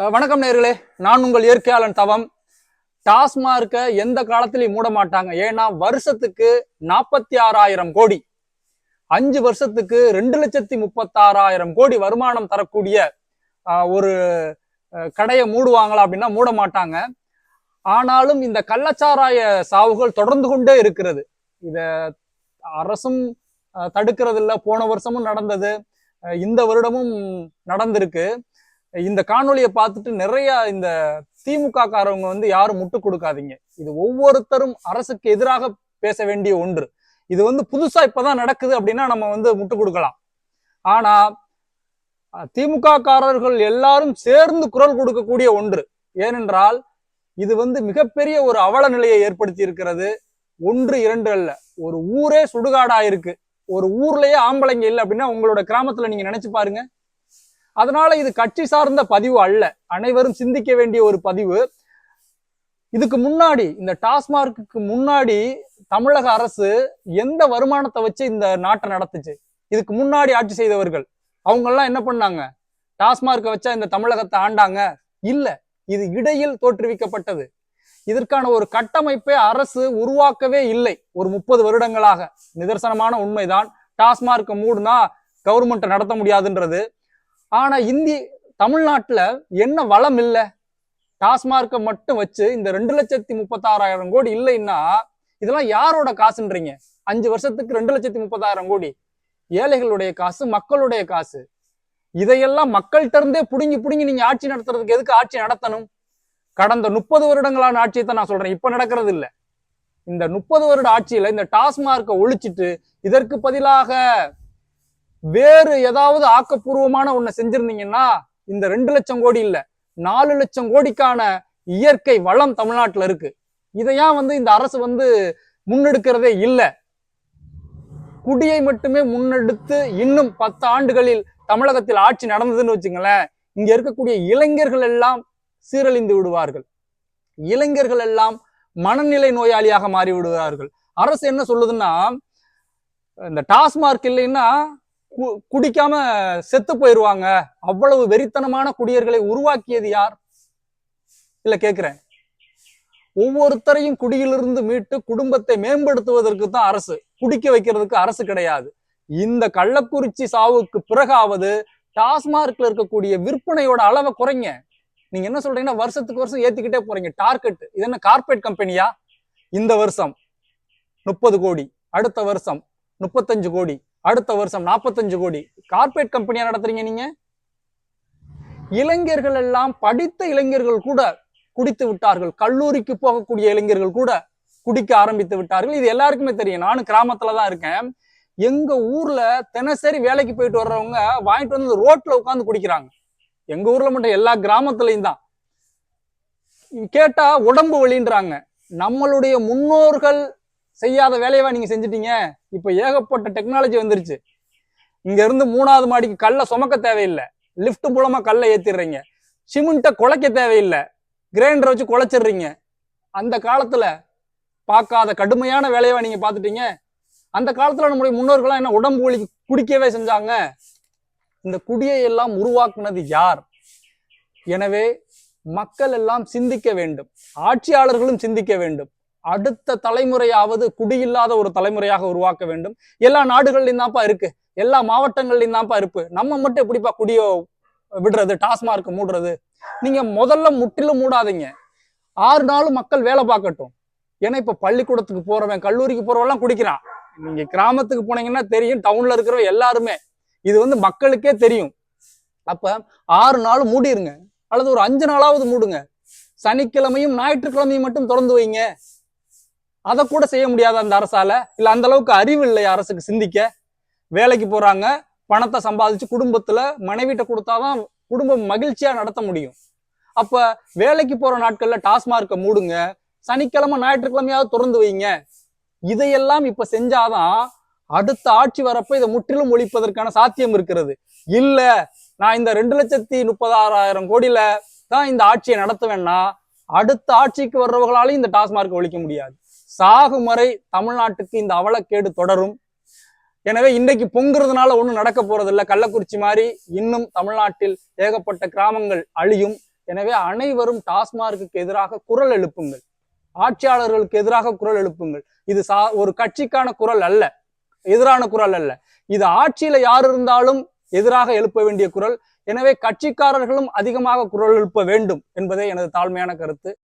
வணக்கம் நேர்களே. நான் உங்கள் இயற்கையாளன் தவம். டாஸ்மார்க்க எந்த காலத்திலையும் மூட மாட்டாங்க. ஏன்னா வருஷத்துக்கு நாற்பத்தி ஆறாயிரம் கோடி. அஞ்சு வருஷத்துக்கு ரெண்டு லட்சத்தி முப்பத்தாறாயிரம் கோடி வருமானம் தரக்கூடிய ஒரு கடையை மூடுவாங்களா அப்படின்னா மூட மாட்டாங்க. ஆனாலும் இந்த கள்ளச்சாராய சாவுகள் தொடர்ந்து கொண்டே இருக்கிறது. இத அரசும் தடுக்கிறது இல்லை போன வருஷமும் நடந்தது. இந்த வருடமும் நடந்திருக்கு. இந்த காணொலியை பார்த்துட்டு நிறைய இந்த திமுக காரவங்க வந்து யாரும் முட்டு கொடுக்காதீங்க. இது ஒவ்வொருத்தரும் அரசுக்கு எதிராக பேச வேண்டிய ஒன்று. இது வந்து புதுசா இப்பதான் நடக்குது அப்படின்னா நம்ம வந்து முட்டு கொடுக்கலாம். ஆனா திமுக காரர்கள் எல்லாரும் சேர்ந்து குரல் கொடுக்கக்கூடிய ஒன்று. ஏனென்றால் இது வந்து மிகப்பெரிய ஒரு அவல நிலையை ஏற்படுத்தி இருக்கிறது ஒன்று இரண்டு அல்ல. ஒரு ஊரே சுடுகாடா இருக்கு ஒரு ஊர்லயே ஆம்பளைங்க இல்லை அப்படின்னா உங்களோட கிராமத்துல நீங்க நினைச்சு பாருங்க. அதனால இது கட்சி சார்ந்த பதிவு அல்ல. அனைவரும் சிந்திக்க வேண்டிய ஒரு பதிவு. இதுக்கு முன்னாடி இந்த டாஸ்மார்க்கு முன்னாடி தமிழக அரசு எந்த வருமானத்தை வச்சு இந்த நாட்டை நடத்துச்சு? இதுக்கு முன்னாடி ஆட்சி செய்தவர்கள். அவங்கெல்லாம் என்ன பண்ணாங்க? டாஸ்மார்க்கை வச்சா இந்த தமிழகத்தை ஆண்டாங்க? இல்ல. இது இடையில் தோற்றுவிக்கப்பட்டது. இதற்கான ஒரு கட்டமைப்பை அரசு உருவாக்கவே இல்லை. ஒரு முப்பது வருடங்களாக. நிதர்சனமான உண்மைதான். டாஸ்மார்க்கை மூடுனா கவர்மெண்ட் நடத்த முடியாதுன்றது. ஆனா இந்தி தமிழ்நாட்டில் என்ன வளம் இல்லை? டாஸ்மார்க்கை மட்டும் வச்சு இந்த ரெண்டு லட்சத்தி முப்பத்தாறாயிரம் கோடி இல்லைன்னா இதெல்லாம் யாரோட காசுன்றீங்க? அஞ்சு வருஷத்துக்கு ரெண்டு லட்சத்தி முப்பத்தாயிரம் கோடி. ஏழைகளுடைய காசு மக்களுடைய காசு. இதையெல்லாம் மக்கள்கிட்ட இருந்தே புடுங்கி புடுங்கி நீங்க ஆட்சி நடத்துறதுக்கு எதுக்கு ஆட்சி நடத்தணும்? கடந்த முப்பது வருடங்களான ஆட்சியை தான் நான் சொல்றேன். இப்ப நடக்கிறது இல்லை. இந்த முப்பது வருட ஆட்சியில இந்த டாஸ்மார்க்கை ஒழிச்சிட்டு இதற்கு பதிலாக வேறு ஏதாவது ஆக்கப்பூர்வமான ஒண்ணு செஞ்சிருந்தீங்கன்னா இந்த ரெண்டு லட்சம் கோடி இல்ல நாலு லட்சம் கோடிக்கான இயற்கை வளம் தமிழ்நாட்டுல இருக்கு. இதையா வந்து இந்த அரசு வந்து முன்னெடுக்கிறதே இல்ல? குடியை மட்டுமே முன்னெடுத்து இன்னும் பத்து ஆண்டுகளில் தமிழகத்தில் ஆட்சி நடந்ததுன்னு வச்சுங்களேன் இங்க இருக்கக்கூடிய இளைஞர்கள் எல்லாம் சீரழிந்து விடுவார்கள். இளைஞர்கள் எல்லாம் மனநிலை நோயாளியாக மாறி விடுவார்கள் அரசு என்ன சொல்லுதுன்னா இந்த டாஸ்மார்க் இல்லைன்னா குடிக்காம செத்து போயிருவாங்க. அவ்வளவு வெறித்தனமான குடியர்களை உருவாக்கியது யார்? இல்ல கேக்குறேன். ஒவ்வொருத்தரையும் குடியிலிருந்து மீட்டு குடும்பத்தை மேம்படுத்துவதற்கு தான் அரசு குடிக்க வைக்கிறதுக்கு அரசு கிடையாது. இந்த கள்ளக்குறிச்சி சாவுக்கு பிறகாவது டாஸ்மார்க்ல இருக்கக்கூடிய விற்பனையோட அளவை குறைங்க. நீங்க என்ன சொல்றீங்கன்னா வருஷத்துக்கு வருஷம் ஏத்திக்கிட்டே போறீங்க. டார்கெட் இது என்ன கார்பரேட் கம்பெனியா? இந்த வருஷம் முப்பது கோடி அடுத்த வருஷம் முப்பத்தஞ்சு கோடி. அடுத்த வருஷம் நாற்பத்தஞ்சு கோடி. கார்பரேட் கம்பெனியா நடத்துறீங்க நீங்க? இளைஞர்கள் எல்லாம் படித்த இளைஞர்கள் கூட குடித்து விட்டார்கள். கல்லூரிக்கு போகக்கூடிய இளைஞர்கள் கூட குடிக்க ஆரம்பித்து விட்டார்கள். இது எல்லாருக்குமே தெரியும். நானும் கிராமத்துல தான் இருக்கேன். எங்க ஊர்ல தினசரி வேலைக்கு போயிட்டு வர்றவங்க வாங்கிட்டு வந்து ரோட்ல உட்காந்து குடிக்கிறாங்க. எங்க ஊர்ல மட்டும் எல்லா கிராமத்துலயும் தான். கேட்டா உடம்பு வலின்றாங்க. நம்மளுடைய முன்னோர்கள் செய்யாத வேலையவா நீங்க செஞ்சிட்டீங்க? இப்ப ஏகப்பட்ட டெக்னாலஜி வந்துருச்சு. இங்க இருந்து மூணாவது மாடிக்கு கல்லை சுமக்க தேவையில்லை. லிஃப்ட் மூலமா கல்லை ஏத்திடுறீங்க. சிமெண்ட்டை குலைக்க தேவையில்லை. கிரைண்டரை வச்சு குலைச்சிடுறீங்க. அந்த காலத்துல பார்க்காத கடுமையான வேலையவா நீங்க பாத்துட்டீங்க அந்த காலத்துல நம்முடைய முன்னோர்கள்லாம் என்ன உடம்பு வலி குடிக்கவே செஞ்சாங்க. இந்த குடியை எல்லாம் உருவாக்குனது யார்? எனவே மக்கள் எல்லாம் சிந்திக்க வேண்டும். ஆட்சியாளர்களும் சிந்திக்க வேண்டும். அடுத்த தலைமுறையாவது குடியில்லாத ஒரு தலைமுறையாக உருவாக்க வேண்டும். எல்லா நாடுகள்லையும் தான்ப்பா இருக்கு. எல்லா மாவட்டங்கள்லையும் தான்ப்பா இருக்கு நம்ம மட்டும் எப்படிப்பா குடியோ விடுறது டாஸ்மார்க் மூடுறது? நீங்க முதல்ல முற்றிலும் மூடாதீங்க. ஆறு நாளும் மக்கள் வேலை பார்க்கட்டும். ஏன்னா இப்ப பள்ளிக்கூடத்துக்கு போறவன் கல்லூரிக்கு போறவெல்லாம் குடிக்கிறான். நீங்க கிராமத்துக்கு போனீங்கன்னா தெரியும் டவுன்ல இருக்கிற எல்லாருமே. இது வந்து மக்களுக்கே தெரியும். அப்ப ஆறு நாள் மூடிருங்க. அல்லது ஒரு அஞ்சு நாளாவது மூடுங்க. சனிக்கிழமையும் ஞாயிற்றுக்கிழமையும் மட்டும் திறந்து வைங்க. அதை கூட செய்ய முடியாத அந்த அரசால இல்ல அந்த அளவுக்கு அறிவு இல்லை அரசுக்கு சிந்திக்க. வேலைக்கு போறாங்க பணத்தை சம்பாதிச்சு குடும்பத்துல மனைவிட்ட கொடுத்தாதான் குடும்பம் மகிழ்ச்சியா நடத்த முடியும். அப்ப வேலைக்கு போற நாட்கள்ல டாஸ்மார்க்க மூடுங்க சனிக்கிழமை ஞாயிற்றுக்கிழமையாவது திறந்து வைங்க. இதையெல்லாம் இப்ப செஞ்சாதான் அடுத்த ஆட்சி வரப்ப இதை முற்றிலும் ஒழிப்பதற்கான சாத்தியம் இருக்கிறது. இல்ல நான் இந்த ரெண்டு லட்சத்தி முப்பதாறாயிரம் கோடியில தான் இந்த ஆட்சியை நடத்துவேன்னா அடுத்த ஆட்சிக்கு வர்றவர்களாலையும் இந்த டாஸ்மார்க் ஒழிக்க முடியாது. சாகும் வரை தமிழ்நாட்டுக்கு இந்த அவலக்கேடு தொடரும். எனவே இன்றைக்கு பொங்குறதுனால ஒன்றும் நடக்க போறதில்ல. கள்ளக்குறிச்சி மாதிரி இன்னும் தமிழ்நாட்டில் ஏகப்பட்ட கிராமங்கள் அழியும். எனவே அனைவரும் டாஸ்மார்க்கு எதிராக குரல் எழுப்புங்கள். ஆட்சியாளர்களுக்கு எதிராக குரல் எழுப்புங்கள். இது சா ஒரு கட்சிக்கான குரல் அல்ல. எதிரான குரல் அல்ல. இது ஆட்சியில யார் இருந்தாலும் எதிராக எழுப்ப வேண்டிய குரல். எனவே கட்சிக்காரர்களும் அதிகமாக குரல் எழுப்ப வேண்டும் என்பதே எனது தாழ்மையான கருத்து.